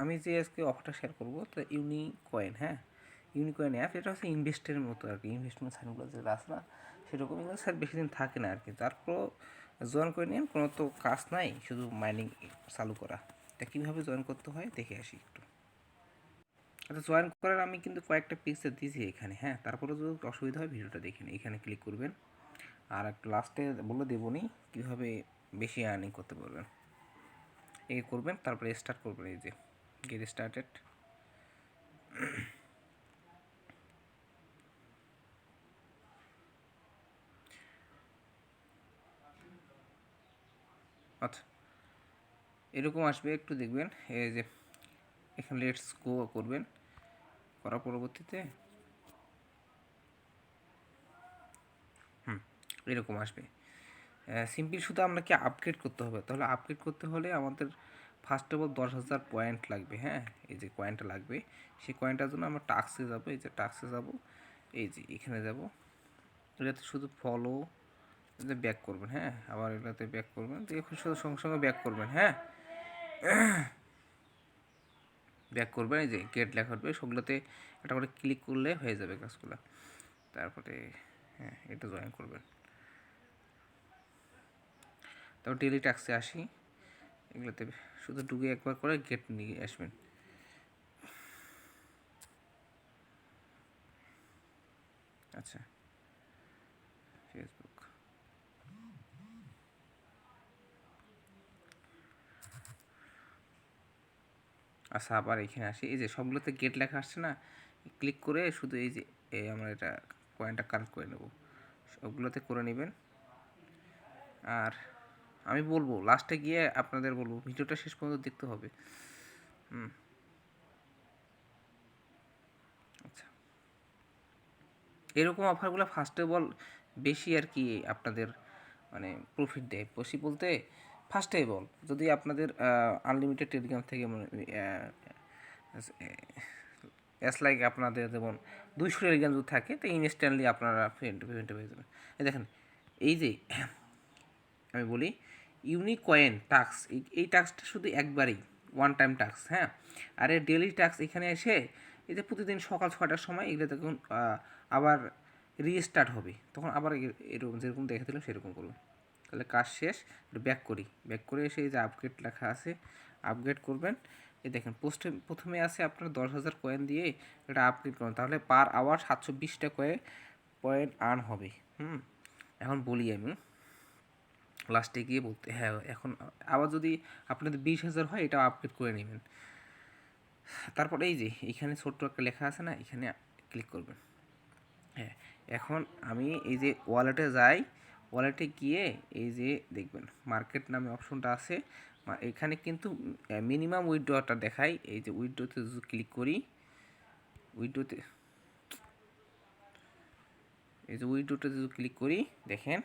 আমি যে আজকে অফারটা শেয়ার করব, তো ইউনি কয়েন হ্যাঁ? ইউনি কয়েন অ্যাপ এটা হচ্ছে ইনভেস্টের মতো আর কি ইনভেস্টমেন্ট সাইনগুলো যেটা আছে না সেরকম স্যার বেশি দিন থাকে না আর কি। তারপর জয়েন করে নিন, কোনো তো কাজ নাই, শুধু মাইনিং চালু করা। তা কীভাবে জয়েন করতে হয়, দেখে আসি একটু। আচ্ছা জয়েন করার আমি কিন্তু কয়েকটা পিকচার দিয়েছি এখানে হ্যাঁ? তারপরে যদি অসুবিধা হয় ভিডিওটা দেখে নিন, এখানে ক্লিক করবেন। আর একটা লাস্টে বলে দেবো নি, কীভাবে বেশি আর্নিং করতে পারবেন। এই করবেন, তারপরে স্টার্ট করবেন এই যে। গেট স্টার্টেড আচ্ছা এরকম আসবে, একটু দেখবেন, এই যে এখানে লেটস গো করবেন, করার পরবর্তীতে, হুম, এরকম আসবে। সিম্পল শুধু আপনাকে আপগ্রেড করতে হবে, তাহলে আপগ্রেড করতে হলে আমাদের ফার্স্ট অফ অল দশ হাজার পয়েন্ট লাগবে হ্যাঁ? এই যে কয়েনটা লাগবে, সেই কয়েনটার জন্য আমরা টাক্সে যাব, এই যে টাক্সে যাব, এই যে এখানে যাব। এটাতে শুধু ফলো এটাতে ব্যাক করবেন হ্যাঁ? আবার এটাতে ব্যাক করবেন দেখুন শুধু সঙ্গে সঙ্গে ব্যাক করবেন হ্যাঁ? ব্যাক করবেন, এই যে গেট লেখা উঠবে সবগুলোতে একটা করে ক্লিক করলে হয়ে যাবে কাজগুলো। তারপরে হ্যাঁ এটা জয়েন করবেন। তারপর ডেলি ট্যাক্সে আসি। এগুলোতে শুধু ঢুকে একবার করে গেট নিয়ে আসবেন। আচ্ছা ফেসবুক আচ্ছা আবার এখানে আসি। এই যে সবগুলোতে গেট লেখা আসছে না ক্লিক করে শুধু এই যে আমরা এটা কয়েনটা কালেক্ট করে নেব। সবগুলোতে করে নেবেন। আর আমি বলব লাস্টে গিয়ে আপনাদের বলব, ভিডিওটা শেষ পর্যন্ত দেখতে হবে। হুম। আচ্ছা। এরকম অফারগুলো ফার্স্ট অফ অল বেশি আর কি আপনাদের মানে প্রফিট দেয়। বেশি বলতে ফার্স্ট অফ অল যদি আপনাদের আনলিমিটেড টেলিগ্রাম থেকে অ্যাস লাইক আপনাদের যেমন দুইশো টেলিগ্রাম যদি থাকে, তো ইনস্ট্যান্টলি আপনারা পেমেন্ট পেমেন্টে পেয়ে যাবেন দেখেন, এই যে আমি বলি ইউনিক কয়েন টাক্স এই টাক্সটা শুধু একবারই ওয়ান টাইম টাক্স হ্যাঁ? আর এই ডেলি টাক্স এখানে এসে এই যে প্রতিদিন সকাল ছটার সময় এগুলো তখন আবার রিস্টার্ট হবে। তখন আবার এরকম যেরকম দেখে দিলাম সেরকম করব। তাহলে কাজ শেষ ব্যাক করি। ব্যাক করে এসে এই যে আপগ্রেড লেখা আছে আপগ্রেড করবেন। এই দেখেন পোস্টে প্রথমে আছে আপনার দশ হাজার কয়েন দিয়ে এটা আপগ্রেড করুন। তাহলে পার আওয়ার সাতশো বিশটা কয়ে পয়েন্ট আর্ন হবে। হুম? এখন বলি আমি। লাস্টে গিয়ে বলতে হ্যাঁ এখন আবার যদি আপনাদের বিশ হাজার হয় এটা আপগ্রেড করে নেবেন। তারপরে এই যে, এখানে ছোট্ট একটা লেখা আছে না, এখানে ক্লিক করবেন। হ্যাঁ এখন আমি এই যে ওয়ালেটে যাই ওয়ালেটে গিয়ে এই যে দেখবেন মার্কেট নামে অপশনটা আছে এখানে কিন্তু মিনিমাম উইড্রোটা দেখাই, এই যে উইড্রোতে ক্লিক করি উইড্রোতে এই যে উইড্রোতে যদি ক্লিক করি, দেখেন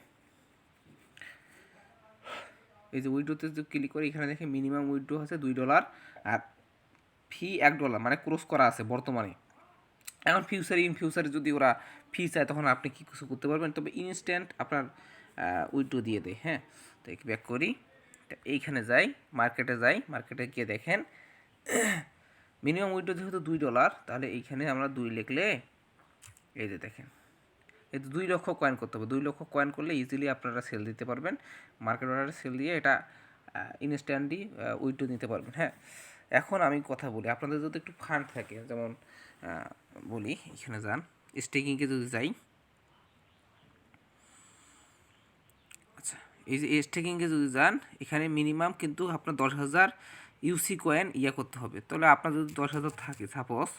এই যে উইড্রোতে যদি ক্লিক করি, এখানে দেখে মিনিমাম উইড্রো আছে দুই ডলার আর ফি এক ডলার মানে ক্রস করা আছে বর্তমানে। এখন ফিউচার ইন ফিউচারে যদি ওরা ফি চায়, তখন আপনি কী কিছু করতে পারবেন? তবে ইনস্ট্যান্ট আপনার উইড্রো দিয়ে দেয় হ্যাঁ? তো ব্যাক করি। এইখানে যাই মার্কেটে যাই মার্কেটে গিয়ে দেখেন মিনিমাম উইড্রো যেহেতু দুই ডলার তাহলে এইখানে আমরা দুই লিখলে, এই যে দেখেন। এই দুই লক্ষ কয়েন করতে হবে। দুই লক্ষ কয়েন করলে ইজিলি আপনারা সেল দিতে পারবেন। মার্কেট অর্ডারে সেল দিয়ে এটা ইনস্ট্যান্টলি উইড্রো নিতে পারবেন হ্যাঁ? এখন আমি কথা বলি। আপনাদের যদি একটু ফান্ড থাকে, যেমন বলি, এখানে যান। স্টেকিংকে যদি যাই আচ্ছা এই যে স্টেকিংয়ে যদি যান, এখানে মিনিমাম কিন্তু আপনার দশ হাজার ইউসি কয়েন ইয়া করতে হবে। তাহলে আপনার যদি দশ হাজার থাকে সাপোজ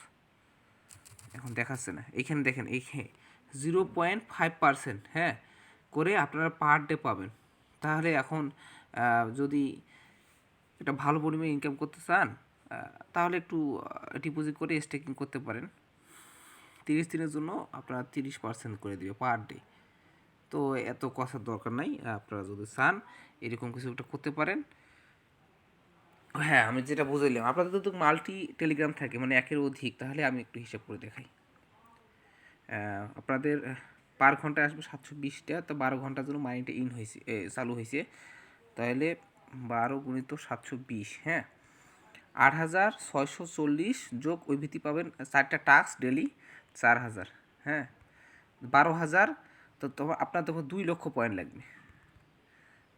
এখন দেখাচ্ছে না। এখানে দেখেন এইখানে জিরো পয়েন্ট ফাইভ পারসেন্ট হ্যাঁ করে আপনারা পার ডে পাবেন। তাহলে এখন যদি এটা ভালো পরিমাণে ইনকাম করতে চান তাহলে একটু ডিপোজিট করে স্টেকিং করতে পারেন। তিরিশ দিনের জন্য আপনারা তিরিশ পার্সেন্ট করে দেবে পার ডে। তো এত কষার দরকার নাই, আপনারা যদি চান, এরকম কিছু একটা করতে পারেন। হ্যাঁ আমি যেটা বুঝাইলাম, আপনাদের যদি মাল্টি টেলিগ্রাম থাকে মানে একের অধিক, তাহলে আমি একটু হিসাব করে দেখাই। আপনাদের পার ঘন্টায় আসবে সাতশো বিশটা, তো বারো ঘণ্টার জন্য মাইন্ডটা ইন হয়েছে চালু হয়েছে। তাহলে বারো গুণিত সাতশো বিশ হ্যাঁ? আট হাজার ছয়শো চল্লিশ যোগ ওই ভিত্তি পাবেন চারটা টাস্ক ডেলি চার হাজার হ্যাঁ? বারো হাজার, তো তোমার আপনার তখন দুই লক্ষ পয়েন্ট লাগবে।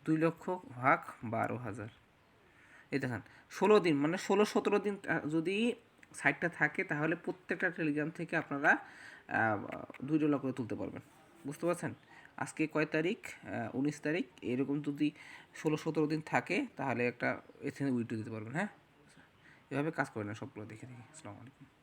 দুই লক্ষ ভাগ বারো হাজার। এই দেখেন, ষোলো দিন মানে ষোলো সতেরো দিন যদি সাইটটা থাকে, তাহলে প্রত্যেকটা টেলিগ্রাম থেকে আপনারা দুই ডলার করে তুলতে পারবেন। বুঝতে পারছেন? আজকে কয় তারিখ? উনিশ তারিখ। এরকম যদি ষোলো, সতেরো দিন থাকে, তাহলে একটা এখানে উইটু দিতে পারবেন হ্যাঁ? এভাবে কাজ করে না সবগুলো দেখে দেখে। আসসালামু আলাইকুম।